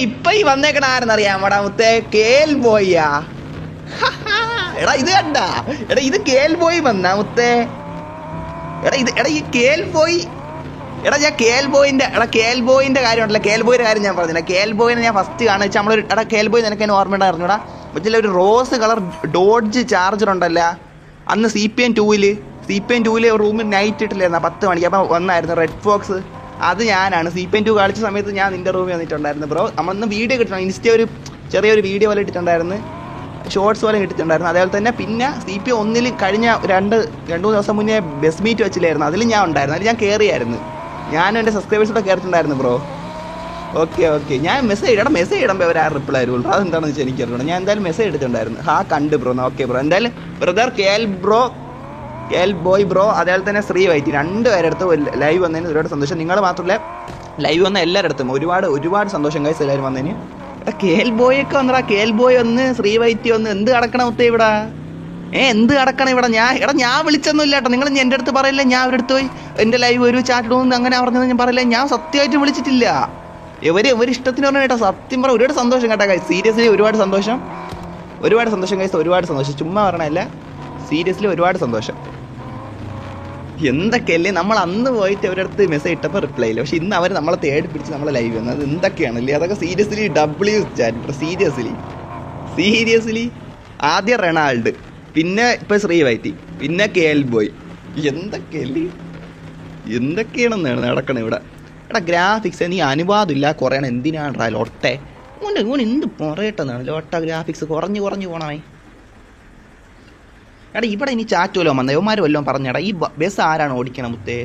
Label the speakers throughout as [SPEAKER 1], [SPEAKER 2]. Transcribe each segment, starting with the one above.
[SPEAKER 1] ഇപ്പൊ ഈ വന്നേക്കണ ആരെന്നറിയാം എടാ മുത്തേ കേൽ ബോയ്യാ. എടാ ഇത് കണ്ട? എടാ ഇത് കേൽ ബോയ് വന്ന മുത്തേ. എടാ ഇത് എടാ ഈ കേൽ ബോയ്. എടാ ഞാൻ കേൽ ബോയിന്റെ എടാ കേൽ ബോയിന്റെ കാര്യമുണ്ടല്ലോ കേൽ ബോയിന്റെ കാര്യം ഞാൻ പറഞ്ഞില്ല. കേൽ ബോയിനെ ഞാൻ ഫസ്റ്റ് കാണുക വെച്ചാൽ നമ്മളൊരു എടാ കേൽ ബോയ് നിനക്ക് എന്നെ ഓർമ്മയുണ്ടായിരുന്നുടാ മറ്റേ ഒരു റോസ് കളർ ഡോഡ്ജ് ചാർജർ ഉണ്ടല്ലോ. അന്ന് സി പി എൻ ടൂവിൽ സി പി എൻ ടൂവിൽ റൂമിൽ നൈറ്റ് ഇട്ടില്ലായിരുന്നു? പത്ത് മണിക്ക്. അപ്പം വന്നായിരുന്നു റെഡ് ഫോക്സ് അത് ഞാനാണ്. സി പി എൻ ടു കളിച്ച സമയത്ത് ഞാൻ നിന്റെ റൂമിൽ വന്നിട്ടുണ്ടായിരുന്നു ബ്രോ നമ്മളന്ന് വീഡിയോ കിട്ടണം ഇൻസ്റ്റ ഒരു ചെറിയൊരു വീഡിയോ പോലെ ഇട്ടിട്ടുണ്ടായിരുന്നു. ഷോർട്സ് പോലെ കിട്ടിയിട്ടുണ്ടായിരുന്നു അതേപോലെ തന്നെ പിന്നെ സി പി ഒന്നിൽ കഴിഞ്ഞ രണ്ട് രണ്ട് മൂന്ന് ദിവസം മുന്നേ ബസ് മീറ്റ് വെച്ചില്ലായിരുന്നു. അതിൽ ഞാൻ ഉണ്ടായിരുന്നു. അതിൽ ഞാൻ കയറിയായിരുന്നു ഞാനും എന്റെ സബ്സ്ക്രൈബേഴ്സൊക്കെ കയറിയിട്ടുണ്ടായിരുന്നു ബ്രോ ഓക്കെ ഓക്കെ ഞാൻ മെസ്സേജ് ഇടാം. മെസ്സേജ് ഇടുമ്പോൾ അവർ ആ റിപ്ലൈ ആയിരുന്നു അതെന്താണെന്ന് വെച്ചാൽ എനിക്ക് അറിയണം ഞാൻ എന്തായാലും മെസ്സേജ് എടുത്തിട്ടുണ്ടായിരുന്നു ആ കണ്ട് ബ്രോ ഓക്കെ ബ്രോ എന്തായാലും brother K L bro L boy bro അതേപോലെ തന്നെ ശ്രീ വൈറ്റി രണ്ട് പേരെടുത്ത് ലൈവ് വന്നതിന് ഒരുപാട് സന്തോഷം. നിങ്ങൾ മാത്രമല്ല ലൈവ് വന്ന എല്ലാവരുടെ അടുത്തും ഒരുപാട് ഒരുപാട് സന്തോഷം കഴിച്ചു എല്ലാവരും വന്നതിന്. കേൽ കെ എൽ ബോയ് ഒക്കെ വന്നടാ. കെ എൽ ബോയ് ഒന്ന് ശ്രീ വൈറ്റി ഒന്ന് എന്ത് കടക്കണം ഒത്തേ ഇവിടെ? ഏ എന്ത് കടക്കണം ഇവിടെ? ഞാൻ എടാ ഞാൻ വിളിച്ചൊന്നും ഇല്ല കേട്ടോ നിങ്ങൾ എന്റെ അടുത്ത് പറയില്ല? ഞാൻ അവരുടെ അടുത്ത് പോയി എന്റെ ലൈവ് ഒരു ചാറ്റ് ഇടുമെന്ന് അങ്ങനെ പറഞ്ഞത് ഞാൻ പറയില്ല? ഞാൻ സത്യമായിട്ട് വിളിച്ചിട്ടില്ല. ഇവർ ഇവർ ഇഷ്ടത്തിന് പറഞ്ഞു കേട്ടോ. സത്യം പറഞ്ഞു ഒരുപാട് സന്തോഷം കേട്ടോ സീരിയസ്ലി ഒരുപാട് സന്തോഷം. ഒരുപാട് സന്തോഷം കൈസ് ഒരുപാട് സന്തോഷം. ചുമ്മാ പറഞ്ഞല്ല സീരിയസ്ലി ഒരുപാട് സന്തോഷം. എന്തൊക്കെയല്ലേ? നമ്മൾ അന്ന് പോയിട്ട് അവരുടെ അടുത്ത് മെസ്സേജ് ഇട്ടപ്പോൾ റിപ്ലൈ ഇല്ല. പക്ഷെ ഇന്ന് അവർ നമ്മളെ തേടി പിടിച്ച് നമ്മളെ ലൈവ് വന്നത് എന്തൊക്കെയാണല്ലേ? അതൊക്കെ seriously W chat seriously seriously ആദ്യം റൊണാൾഡ് പിന്നെ ഇപ്പോൾ ശ്രീ വൈറ്റി പിന്നെ കെ എൽ ബോയ്. എന്തൊക്കെയല്ലേ? എന്തൊക്കെയാണെന്നാണ് നടക്കണത് ഇവിടെ? എടാ ഗ്രാഫിക്സ് നീ അനുവാദമില്ല കുറയണം എന്തിനാണ് ലോട്ടെ? ഓന് ഓൻ എന്ത് പറയട്ടെന്നാണ്? ലോട്ട ഗ്രാഫിക്സ് കുറഞ്ഞ് കുറഞ്ഞ് പോണമേ എടാ ഇവിടെ ഇനി ചാറ്റ് വല്ലതും വന്ന? യവന്മാർ വല്ലതും പറഞ്ഞടാ ഈ ബസ് ആരാണ് ഓടിക്കണം മുത്തേ?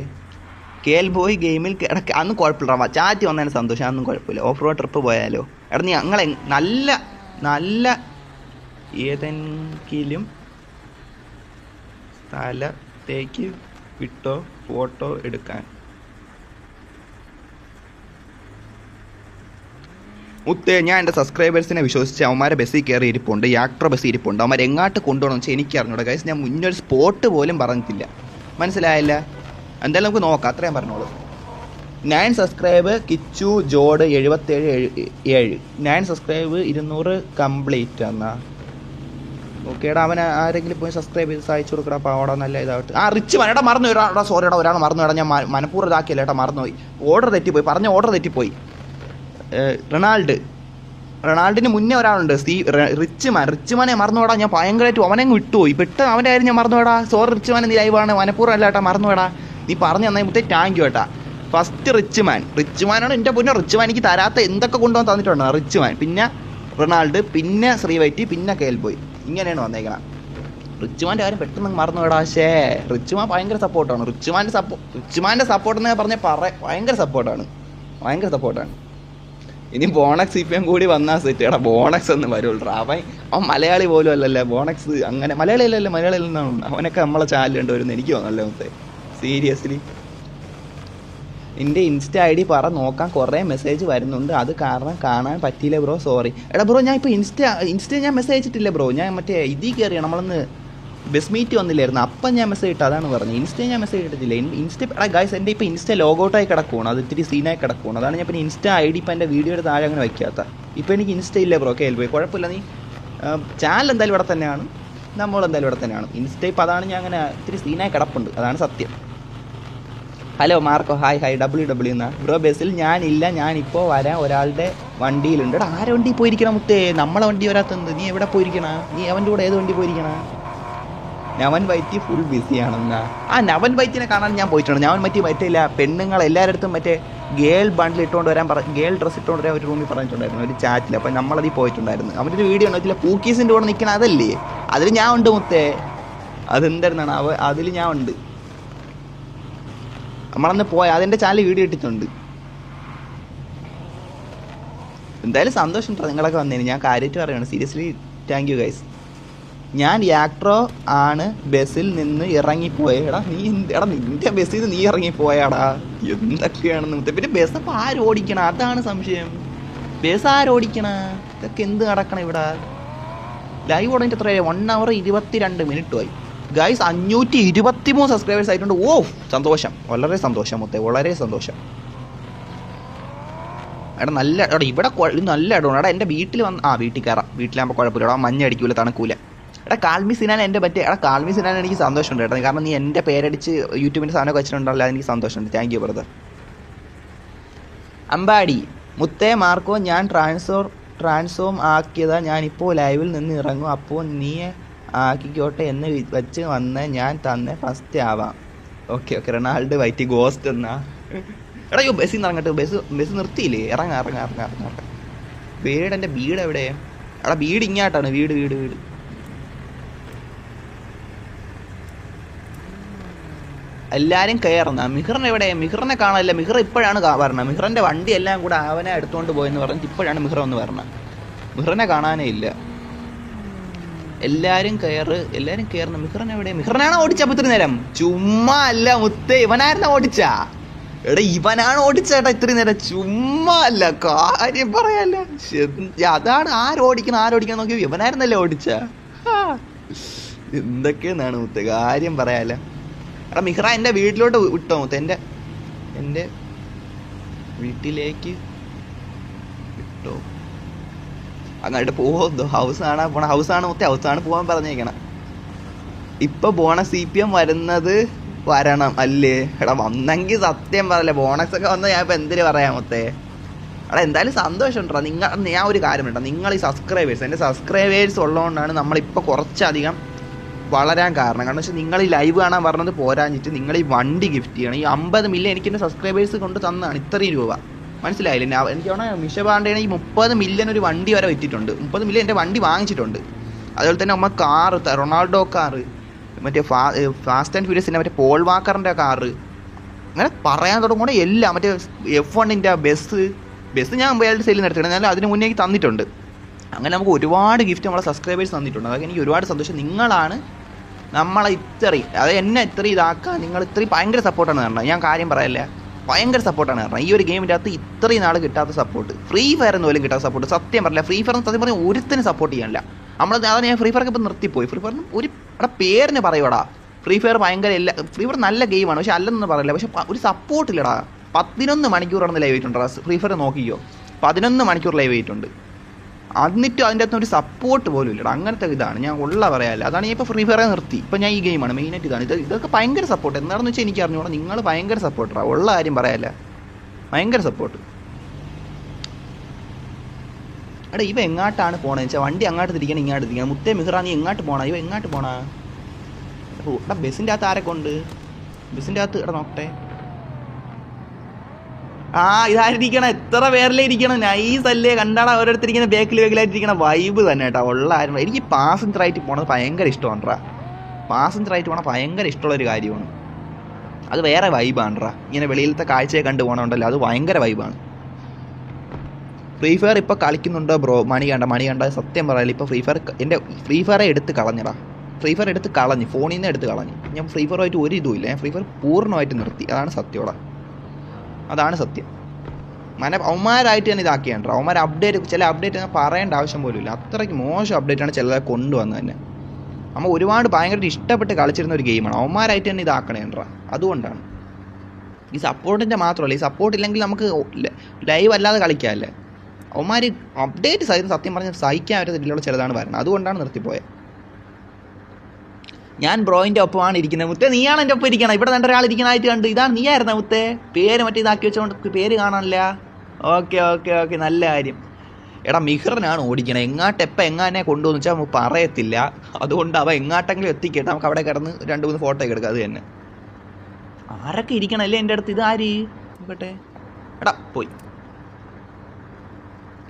[SPEAKER 1] കേൽ ബോയ് ഗെയിമിൽ എടാ അന്ന് കുഴപ്പമില്ല ചാറ്റ് വന്നതിന് സന്തോഷം അന്നും കുഴപ്പമില്ല. ഓഫ് റോഡ് ട്രിപ്പ് പോയാലോ? എടാ നീ ഞങ്ങളെ നല്ല നല്ല ഏതെങ്കിലും സ്ഥലത്തേക്ക് വിട്ടോ ഫോട്ടോ എടുക്കാൻ. മുത്തേ ഞാൻ എന്റെ സബ്സ്ക്രൈബേഴ്സിനെ വിശ്വസിച്ച് അവന്മാരെ ബസ്സിൽ കയറി ഇരിപ്പുണ്ട് യാത്ര ബസ്സിൽ ഇരിപ്പുണ്ട് അവന്മാർ എങ്ങാട്ട് കൊണ്ടുപോകണം വെച്ചാൽ എനിക്ക് അറിഞ്ഞൂടാ ഞാൻ മുന്നൊരു സ്പോട്ട് പോലും പറഞ്ഞിട്ടില്ല. മനസ്സിലായില്ല? എന്തായാലും നമുക്ക് നോക്കാം. അത്രയും പറഞ്ഞോളൂ. നയൻ സബ്സ്ക്രൈബ് കിച്ചു ജോഡ് എഴുപത്തേഴ് ഏഴ് നയൻ സബ്സ്ക്രൈബ് ഇരുന്നൂറ് കംപ്ലീറ്റ് എന്നാ ഓക്കേടാ അവൻ ആരെങ്കിലും പോയി സബ്സ്ക്രൈബ് ചെയ്ത് സഹായിച്ചു കൊടുക്കടാ പാവടാ നല്ല ഇതായിട്ട് ആ റിച്ച് മരടാ മറന്നു എടാ ഒരാൾ മറന്നു എടാ ഞാൻ മനഃപൂർവം ഇതാക്കിയല്ലേട്ടാ മറന്നുപോയി. ഓർഡർ തെറ്റിപ്പോയി. പറഞ്ഞ ഓർഡർ തെറ്റിപ്പോയി. റൊണാൾഡ്. റൊണാൾഡിന് മുന്നേ ഒരാളുണ്ട്. See rich man. റിച്ച് മാനെ മറന്നുപോടാ ഞാൻ ഭയങ്കരമായിട്ട് അവനെ വിട്ടുപോയി. പെട്ടെന്ന് അവന്റെ കാര്യം ഞാൻ മറന്നുപോടാ സോറി റിച്ച് മാൻ നീ ലൈവാണ് മനഃപൂർവം അല്ല കേട്ടാ മറന്നുപോടാ നീ പറഞ്ഞു തന്നേ മുത്തേ താങ്ക് യു ഏട്ടാ ഫസ്റ്റ് റിച്ച് മാൻ. റിച്ച് മാനാണ് എന്റെ പൊന്നെ? റിച്ച് മാൻ എനിക്ക് തരാത്ത എന്തൊക്കെ കൊണ്ടുവന്ന് തന്നിട്ടുണ്ട്. Rich man. പിന്നെ റൊണാൾഡ് പിന്നെ ശ്രീവൈറ്റി പിന്നെ കേൽ പോയി ഇങ്ങനെയാണ് വന്നേക്കണം. റിച്ചുമാന്റെ കാര്യം പെട്ടെന്ന് അങ്ങ് മറന്നുവിടാ പക്ഷേ റിച്ചുമാൻ ഭയങ്കര സപ്പോർട്ടാണ് റിച്ചുമാന്റെ സപ്പോ റിച്ചുമാന്റെ സപ്പോർട്ട് എന്ന് പറഞ്ഞാൽ പറ ഭയങ്കര സപ്പോർട്ടാണ് ഭയങ്കര സപ്പോർട്ടാണ് ഇനി ബോണക്സ് ഇപ്പം കൂടി വന്നാൽ സെറ്റ് ബോണക്സ് എന്ന് വരുള്ളൂ. അവൻ അവൻ മലയാളി പോലും അല്ലല്ലേ. ബോണക്സ് അങ്ങനെ മലയാളി അല്ലല്ലേ മലയാളിയിൽ നിന്നാണ്. അവനൊക്കെ നമ്മളെ ചാനലുണ്ട് വരുന്നത് എനിക്ക് തോന്നല്ലേ മൊത്തേ? സീരിയസ്ലി എന്റെ ഇൻസ്റ്റ ഐ ഡി പറ നോക്കാൻ കുറേ മെസ്സേജ് വരുന്നുണ്ട്. അത് കാരണം കാണാൻ പറ്റിയില്ല ബ്രോ. സോറി എടാ ബ്രോ ഞാൻ ഇപ്പോൾ ഇൻസ്റ്റ ഇൻസ്റ്റ ഞാൻ മെസ്സേജ് അയച്ചിട്ടില്ല ബ്രോ. ഞാൻ മറ്റേ ഇതിൽ കയറിയാണ് നമ്മളൊന്ന് ബസ് മീറ്റ് വന്നില്ലായിരുന്നു. അപ്പം ഞാൻ മെസ്സേജ് ഇട്ടു. അതാണ് പറഞ്ഞത്. ഇൻസ്റ്റ ഞാൻ മെസ്സേജ് ഇട്ടിട്ടില്ല. ഇൻ- ഇൻസ്റ്റ എടാ ഗായ്സ് എന്റെ ഇപ്പോൾ ഇൻസ്റ്റ ലോഗൗട്ടായി കിടക്കുകയാണ് അത് ഇത്തിരി സീനായി കിടക്കുകയാണ് അതാണ് ഞാൻ പിന്നെ ഇൻസ്റ്റ ഐ ഡി ഇപ്പം എന്റെ വീഡിയോയുടെ താഴെ അങ്ങനെ വയ്ക്കാത്ത ഇപ്പോൾ എനിക്ക് ഇൻസ്റ്റ ഇല്ല ബ്രോ കേൾപ്പോയി കുഴപ്പമില്ല നീ ചാനൽ എന്തായാലും ഇവിടെ തന്നെയാണ്. നമ്മൾ എന്തായാലും ഇവിടെ തന്നെയാണ്. ഇൻസ്റ്റ ഇപ്പോൾ അതാണ് ഞാൻ അങ്ങനെ ഇത്തിരി സീനായി കിടപ്പുണ്ട്. അതാണ് സത്യം. Hello Marco. Hi hi W W എന്നാ ബ്രോ ബസ്സിൽ ഞാനില്ല. ഞാനിപ്പോൾ വരാൻ ഒരാളുടെ വണ്ടിയിലുണ്ട്. ആരെ വണ്ടി പോയിരിക്കണം മുത്തേ? നമ്മളെ വണ്ടി വരാത്തത് നീ എവിടെ പോയിരിക്കണ? നീ അവന്റെ കൂടെ ഏത് വണ്ടി പോയിരിക്കണ? നവൻ വൈറ്റി ഫുൾ ബിസിയാണെന്നാ ആ നവൻ വൈറ്റിനെ കാണാൻ ഞാൻ പോയിട്ടുണ്ട്. നവൻ വൈറ്റി പറ്റില്ല പെണ്ണുങ്ങൾ എല്ലായിടത്തും മറ്റേ ഗേൾ ബണ്ടിൽ ഇട്ടുകൊണ്ട് വരാൻ പറ ഗേൾ ഡ്രസ്സ് ഇട്ടുകൊണ്ട് വരാൻ ഒരു റൂമിൽ പറഞ്ഞിട്ടുണ്ടായിരുന്നു ഒരു ചാറ്റിൽ അപ്പം നമ്മളതിൽ പോയിട്ടുണ്ടായിരുന്നു. അവന്റെ ഒരു വീഡിയോ ഉണ്ടോ പൂക്കീസിന്റെ കൂടെ നിൽക്കണ അതല്ലേ? അതിൽ ഞാൻ ഉണ്ട് മുത്തേ. അതെന്തായിരുന്നാണ്? അവ അതിൽ ഞാൻ ഉണ്ട്. നമ്മളന്ന് പോയ അതിന്റെ ചാനൽ വീഡിയോ ഇട്ടിട്ടുണ്ട്. എന്തായാലും സന്തോഷം നിങ്ങളൊക്കെ വന്നതിന്. ഞാൻ കാര്യമായിട്ട് പറയുകയാണ് സീരിയസ്ലി താങ്ക് യു ഗൈസ് ഞാൻ യാക്ട്രോ ആണ് ബസ്സിൽ നിന്ന് ഇറങ്ങിപ്പോയടാ. നീ എടാ നിന്റെ ബസ്സിൽ നിന്ന് നീ ഇറങ്ങിപ്പോയാടാ? എന്തൊക്കെയാണെന്ന്. പിന്നെ ബസ് ആര് ഓടിക്കണം? അതാണ് സംശയം. ബസ് ആര് ഓടിക്കണ? ഇതൊക്കെ എന്ത് നടക്കണം ഇവിടെ? ലൈവ് ഓടിയിട്ട് എത്രയായി? വൺ അവർ ഇരുപത്തിരണ്ട് മിനിറ്റ് ആയി. ഗൈസ് അഞ്ഞൂറ്റി ഇരുപത്തി മൂന്ന് സബ്സ്ക്രൈബേഴ്സ് ആയിട്ടുണ്ട്. ഓ സന്തോഷം. വളരെ സന്തോഷം മുത്തേ. വളരെ സന്തോഷം. എടാ നല്ല എടാ ഇവിടെ നല്ല ഇടമാണ്. എടാ എന്റെ വീട്ടിൽ വന്ന് ആ വീട്ടിൽ കയറാം. വീട്ടിലാകുമ്പോൾ കുഴപ്പമില്ല. എടാ മഞ്ഞ അടിക്കൂല തണുക്കൂല. എടാ കാൽമി സിനാൻ എന്റെ പറ്റി എടാ കാൽമി സിനാൻ എനിക്ക് സന്തോഷമുണ്ട് കേട്ടോ. കാരണം നീ എന്റെ പേരടിച്ച് യൂട്യൂബിന്റെ സാധനമൊക്കെ വെച്ചിട്ടുണ്ടല്ലോ എനിക്ക് സന്തോഷമുണ്ട്. താങ്ക് യു ബ്രദർ അമ്പാടി മുത്തേ മാർക്കോ ഞാൻ ട്രാൻസ്ഫോർ ട്രാൻസ്ഫോം ആക്കിയതാ. ഞാൻ ഇപ്പോൾ ലൈവിൽ നിന്ന് ഇറങ്ങും. അപ്പോൾ നീ ആക്കിക്കോട്ടെ എന്ന് വെച്ച് വന്ന് ഞാൻ തന്നെ ഫസ്റ്റ് ആവാം. Okay okay Ronald Whitey ghost എന്നാ. എടാ യോ ബസ്സിൽ നിന്ന് ഇറങ്ങട്ടെ. ബസ് ബസ് നിർത്തിയില്ലേ? ഇറങ്ങ ഇറങ്ങ ഇറങ്ങ ഇറങ്ങ. വീട് എന്റെ വീട് എവിടെ എടാ വീട് ഇങ്ങോട്ടാണ് വീട് വീട് വീട്. എല്ലാരും കയറുന്ന. മിഹറിനെ എവിടെ? മിഹറിനെ കാണാനല്ല. മിഹർ ഇപ്പോഴാണ് പറഞ്ഞത് വരണത്. വണ്ടി എല്ലാം കൂടെ അവനെ എടുത്തുകൊണ്ട് പോയെന്ന് പറഞ്ഞിട്ട് ഇപ്പോഴാണ് മിഹർ ഒന്ന് പറഞ്ഞത് മിഹറിനെ കാണാനേ ഇല്ല. എല്ലാരും കയറ്. എല്ലാരും കയറുന്ന. മിഹിറൻ എവിടെ? മിഹറിനാണ് ഓടിച്ച ഇത്ര നേരം? ചുമ്മാ അല്ല മുത്തേ. ഇവനായിരുന്നു ഓടിച്ച? എടാ ഇവനാണ് ഓടിച്ചേട്ടാ ഇത്രയും നേരം. ചുമ്മാ അല്ല. കാര്യം പറയാല്ല. അതാണ് ആരോടിക്കണം ആരോടിക്കണം നോക്കി ഇവനായിരുന്നല്ലേ ഓടിച്ച. എന്തൊക്കെയെന്നാണ് മുത്തേ? കാര്യം പറയാല്ല. എടാ മിഹ്റ എന്റെ വീട്ടിലോട്ട് വിട്ടോ എന്റെ എന്റെ വീട്ടിലേക്ക് വിട്ടോ. അങ്ങോട്ട് പോവോ ഹൗസ് കാണാൻ പോണ ഹൗസ് ആണ് മൊത്തം ഹൗസ് ആണ് പോകാൻ പറഞ്ഞേക്കണം. ഇപ്പൊ ബോണസ് സി പി എം വരുന്നത് വരണം അല്ലേ? എടാ വന്നെങ്കിൽ സത്യം പറയല്ലേ ബോണസ് ഒക്കെ വന്നാൽ ഞാൻ ഇപ്പൊ എന്തിനു പറയാം മുത്തേ? എടാ എന്തായാലും സന്തോഷമുണ്ടോ നിങ്ങൾ ഞാൻ ഒരു കാര്യം കേട്ടോ നിങ്ങൾ ഈ സബ്സ്ക്രൈബേഴ്സ് എന്റെ സബ്സ്ക്രൈബേഴ്സ് ഉള്ളതുകൊണ്ടാണ് നമ്മളിപ്പോൾ കുറച്ചധികം വളരാൻ കാരണം. കാരണം വെച്ചാൽ നിങ്ങൾ ഈ ലൈവ് കാണാൻ പറഞ്ഞത് പോരാഞ്ഞിട്ട് നിങ്ങൾ ഈ വണ്ടി ഗിഫ്റ്റ് ചെയ്യണം. ഈ അമ്പത് മില്യൺ എനിക്ക് എന്റെ സബ്സ്ക്രൈബേഴ്സ് കൊണ്ട് തന്നതാണ് ഇത്രയും രൂപ. മനസ്സിലായില്ല? എനിക്ക് തോന്നുന്നു മിഷ പാണ്ഡേനെ ഈ മുപ്പത് മില്യൺ ഒരു വണ്ടി വരെ വെച്ചിട്ടുണ്ട് മുപ്പത് മില്യൺ എന്റെ വണ്ടി വാങ്ങിച്ചിട്ടുണ്ട്. അതുപോലെ തന്നെ നമ്മൾ കാറ് റൊണാൾഡോ കാറ് മറ്റേ ഫാ ഫാസ്റ്റ് ആൻഡ് ഫ്യൂരിയസിന്റെ മറ്റേ പോൾ വാക്കറിന്റെ കാറ്. അങ്ങനെ പറയാൻ തുടങ്ങുമ്പോൾ എല്ലാം. മറ്റേ എഫ് വണ്ണിന്റെ ബസ് ബസ് ഞാൻ വേൾഡ് സെയിൽ നിന്ന് എടുത്തിട്ടുണ്ട് എന്നാലും അതിന് മുന്നേ തന്നിട്ടുണ്ട്. അങ്ങനെ നമുക്ക് ഒരുപാട് ഗിഫ്റ്റ് നമ്മളെ സബ്സ്ക്രൈബേഴ്സ് തന്നിട്ടുണ്ട്. അതൊക്കെ എനിക്ക് ഒരുപാട് സന്തോഷം. നിങ്ങളാണ് നമ്മളെ ഇത്രയും അത് എന്നെ ഇത്രയും ഇതാക്കാൻ നിങ്ങൾ ഇത്രയും ഭയങ്കര സപ്പോർട്ടാണ് തരണം ഞാൻ കാര്യം പറയല്ല. ഭയങ്കര സപ്പോർട്ടാണ് തരണം ഈ ഒരു ഗെയിമിന്റെ അകത്ത് ഇത്രയും നാൾ കിട്ടാത്ത സപ്പോർട്ട് ഫ്രീ ഫയർ എന്ന് പോലും കിട്ടാത്ത സപ്പോർട്ട് സത്യം പറയില്ല ഫ്രീ ഫയർ സത്യം പറഞ്ഞാൽ ഒരുത്തിന് സപ്പോർട്ട് ചെയ്യാനില്ല. നമ്മൾ അതാണ് ഞാൻ ഫ്രീ ഫയർ ഇപ്പം നിർത്തിപ്പോയി. ഫ്രീ ഫയറിന് ഒരു പേരിന് പറയുവാടാ. ഫ്രീ ഫയർ ഭയങ്കര എല്ലാ ഫ്രീ ഫയർ നല്ല ഗെയിമാണ് പക്ഷെ അല്ലെന്ന് പറയില്ല. പക്ഷെ ഒരു സപ്പോർട്ട് ഇല്ലടാ. പതിനൊന്ന് മണിക്കൂറാണ് ലൈവ് ആയിട്ടുണ്ടോ. ഫ്രീ ഫയർ നോക്കിയോ പതിനൊന്ന് മണിക്കൂർ ലൈവ് ആയിട്ടുണ്ട്. എന്നിട്ടും അതിന്റെ അകത്ത് ഒരു സപ്പോർട്ട് പോലും ഇല്ലടാ. അങ്ങനത്തെ ഇതാണ്. ഞാൻ ഉള്ള പറയാല്ല അതാണ് ഞാൻ ഇപ്പോൾ ഫ്രീ ഫയർ നിർത്തി. ഇപ്പം ഞാൻ ഈ ഗെയിമാണ് മെയിനായിട്ട് ഇതാണ്. ഇത് ഇതൊക്കെ ഭയങ്കര സപ്പോർട്ട് എന്താണെന്ന് വെച്ചാൽ എനിക്ക് അറിഞ്ഞോളാം നിങ്ങൾ ഭയങ്കര സപ്പോർട്ടറാണ് ഉള്ള കാര്യം പറയാല്ല ഭയങ്കര സപ്പോർട്ട് എടാ ഇവ എങ്ങാട്ടാണ് പോണെന്ന് വെച്ചാൽ വണ്ടി അങ്ങോട്ട് തിരിക്കണം ഇങ്ങോട്ട് തിരിക്കണം. മുത്തേ മിഹ്റാ നീ എങ്ങോട്ട് പോണ? ഇവ എങ്ങോട്ട് പോണാ? എടാ ബസ്സിന്റെ അകത്ത് ആരൊക്കെ ഉണ്ട്? ബസ്സിന്റെ അകത്ത് എടാ നോക്കട്ടെ. ആ ഇതായിരിക്കണം. എത്ര പേരിലേ ഇരിക്കണം. നൈസ് അല്ലേ? കണ്ടാടാ ഓരോരുത്തരിക്കുന്ന ബേക്കിൽ ബേക്കിലായിട്ടിരിക്കണ വൈബ് തന്നെ കേട്ടോ. ഉള്ള ആരും എനിക്ക് പാസഞ്ചർ ആയിട്ട് പോണത് ഭയങ്കര ഇഷ്ടമാണ്ട്രാ. പാസഞ്ചർ ആയിട്ട് പോണത് ഭയങ്കര ഇഷ്ടമുള്ളൊരു കാര്യമാണ്. അത് വേറെ വൈബാണ്ട്രാ ഇങ്ങനെ വെളിയിലത്തെ കാഴ്ചയെ കണ്ടു പോകണമുണ്ടല്ലോ അത് ഭയങ്കര വൈബാണ് ഫ്രീ ഫയർ ഇപ്പോൾ കളിക്കുന്നുണ്ടോ ബ്രോ മണി കണ്ട മണി കണ്ട. സത്യം പറയാലോ ഇപ്പോൾ ഫ്രീ ഫയർ എന്റെ ഫ്രീ ഫയറെ എടുത്ത് കളഞ്ഞടാ. ഫ്രീ ഫയർ എടുത്ത് കളഞ്ഞു. ഫോണിൽ നിന്ന് എടുത്ത് കളഞ്ഞു. ഞാൻ ഫ്രീ ഫയറുമായിട്ട് ഒരു ഇതുമില്ല ഞാൻ ഫ്രീ ഫയർ പൂർണമായിട്ട് നിർത്തി. അതാണ് സത്യമാടാ അതാണ് സത്യം. മന അവന്മാരായിട്ട് തന്നെ ഇതാക്കിയാണ് അവന്മാർ അപ്ഡേറ്റ് ചില അപ്ഡേറ്റ് പറയേണ്ട ആവശ്യം പോലും ഇല്ല. അത്രയ്ക്ക് മോശം അപ്ഡേറ്റ് ആണ് ചിലരെ കൊണ്ടുവന്നത് തന്നെ. നമ്മൾ ഒരുപാട് ഭയങ്കര ഇഷ്ടപ്പെട്ട് കളിച്ചിരുന്ന ഒരു ഗെയിമാണ് അവന്മാരായിട്ട് തന്നെ ഇതാക്കണേണ്ടാ അതുകൊണ്ടാണ്. ഈ സപ്പോർട്ടിന്റെ മാത്രമല്ല ഈ സപ്പോർട്ട് ഇല്ലെങ്കിൽ നമുക്ക് ലൈവ് അല്ലാതെ കളിക്കാമല്ലേ അവന്മാർ അപ്ഡേറ്റ് സഹിതം സത്യം പറഞ്ഞാൽ സഹിക്കാൻ പറ്റുന്ന രീതിയിലുള്ള ചിലതാണ് വരുന്നത് അതുകൊണ്ടാണ് നിർത്തിപ്പോയത് ഞാൻ ബ്രോയിന്റെ ഒപ്പമാണ് ഇരിക്കുന്നത്. മുത്തേ നീയാണ് എന്റെ ഒപ്പം ഇരിക്കണം. ഇവിടെ രണ്ട് ഒരാൾ ഇരിക്കുന്നതായിട്ട് കണ്ട്. ഇതാണ് നീയായിരുന്ന മുത്തേ? പേര് മറ്റേ ഇതാക്കി വെച്ചോണ്ട് പേര് കാണാനില്ല. Okay okay okay. നല്ല കാര്യം. എടാ മിഹറിനാണ് ഓടിക്കണത് എങ്ങാട്ട് എപ്പം എങ്ങാനെ കൊണ്ടുവന്ന് വെച്ചാൽ നമുക്ക് പറയത്തില്ല. അതുകൊണ്ട് അവ എങ്ങാട്ടെങ്കിലും എത്തിക്കട്ടെ. നമുക്ക് അവിടെ കിടന്ന് രണ്ട് മൂന്ന് ഫോട്ടോ ഒക്കെ എടുക്കാം. അത് തന്നെ. ആരൊക്കെ ഇരിക്കണല്ലേ എന്റെ അടുത്ത്? ഇതാര് നോക്കട്ടെ എടാ പോയി.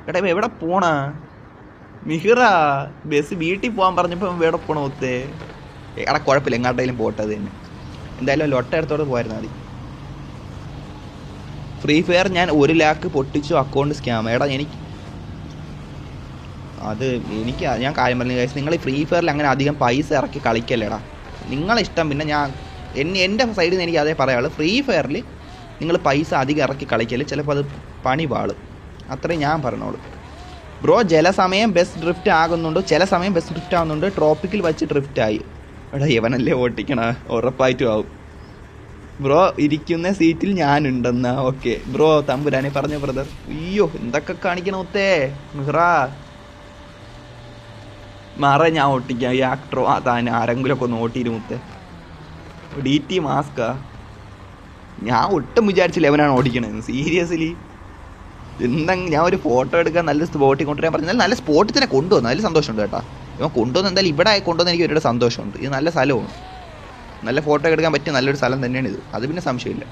[SPEAKER 1] എടാ എവിടെ പോണ? മിഹിറ ബസ് വീട്ടിൽ പോകാൻ പറഞ്ഞപ്പോൾ എവിടെ പോണോ ഒത്തേ എടാ കുഴപ്പമില്ല എങ്ങാട്ടേലും പോട്ടെ അത് തന്നെ. എന്തായാലും ലൊട്ട എടുത്തോടെ പോയിരുന്നാൽ മതി ഫ്രീ ഫയർ ഞാൻ ഒരു ലാക്ക് പൊട്ടിച്ചു അക്കൗണ്ട് സ്കാം എടാ എനിക്ക് അത് എനിക്ക് ഞാൻ കാര്യം പറഞ്ഞു കഴിച്ചാൽ നിങ്ങൾ ഫ്രീ ഫയറിൽ അങ്ങനെ അധികം പൈസ ഇറക്കി കളിക്കല്ലേടാ. നിങ്ങളെ ഇഷ്ടം പിന്നെ ഞാൻ എന്നെ എന്റെ സൈഡിൽ നിന്ന് എനിക്ക് അതേ പറയാനുള്ളൂ. ഫ്രീ ഫയറിൽ നിങ്ങൾ പൈസ അധികം ഇറക്കി കളിക്കൽ ചിലപ്പോൾ അത് പണി പാളും അത്രയും ഞാൻ പറഞ്ഞോളൂ. ബ്രോ ചില സമയം ബസ് ഡ്രിഫ്റ്റ് ആകുന്നുണ്ട് ചില സമയം ബസ് ഡ്രിഫ്റ്റ് ആകുന്നുണ്ട് ട്രോപ്പിക്കിൽ വെച്ച് ഡ്രിഫ്റ്റ് ആയി. എടാ ഇവനല്ലേ ഓട്ടിക്കണ? ഉറപ്പായിട്ടും ആവും. ബ്രോ ഇരിക്കുന്ന സീറ്റിൽ ഞാനുണ്ടെന്നാ. ഓക്കെ ബ്രോ തമ്പുരാനെ പറഞ്ഞു ബ്രദർ അയ്യോ എന്തൊക്കെ കാണിക്കണ ഒത്തേ മിഹ്റ. മാറ ഞാൻ ഓട്ടിക്കാം. ഈ ആക്ടറോ ആ താൻ ആരെങ്കിലുമൊക്കെ ഒന്ന് ഓട്ടിയിരു മുത്തേ. ഡി ടി മാസ്കാ ഞാൻ ഒട്ടും വിചാരിച്ചില്ല അവനാണ് ഓടിക്കണത്. സീരിയസ്ലി. എന്തെങ്കിലും ഞാൻ ഒരു ഫോട്ടോ എടുക്കാൻ നല്ല സ്പോട്ടിൽ കൊണ്ടുവരാൻ പറഞ്ഞാൽ നല്ല സ്പോട്ടിൽ തന്നെ കൊണ്ടുവന്നു. അതിൽ സന്തോഷമുണ്ട് കേട്ടോ. ഇവൻ കൊണ്ടുവന്ന് എന്തായാലും ഇവിടെ കൊണ്ടുവന്ന് എനിക്ക് ഒരുപാട് സന്തോഷമുണ്ട്. ഇത് നല്ല സ്ഥലമാണ്. നല്ല ഫോട്ടോ എടുക്കാൻ പറ്റിയ നല്ലൊരു സ്ഥലം തന്നെയാണ് ഇത് അത് പിന്നെ സംശയമില്ല.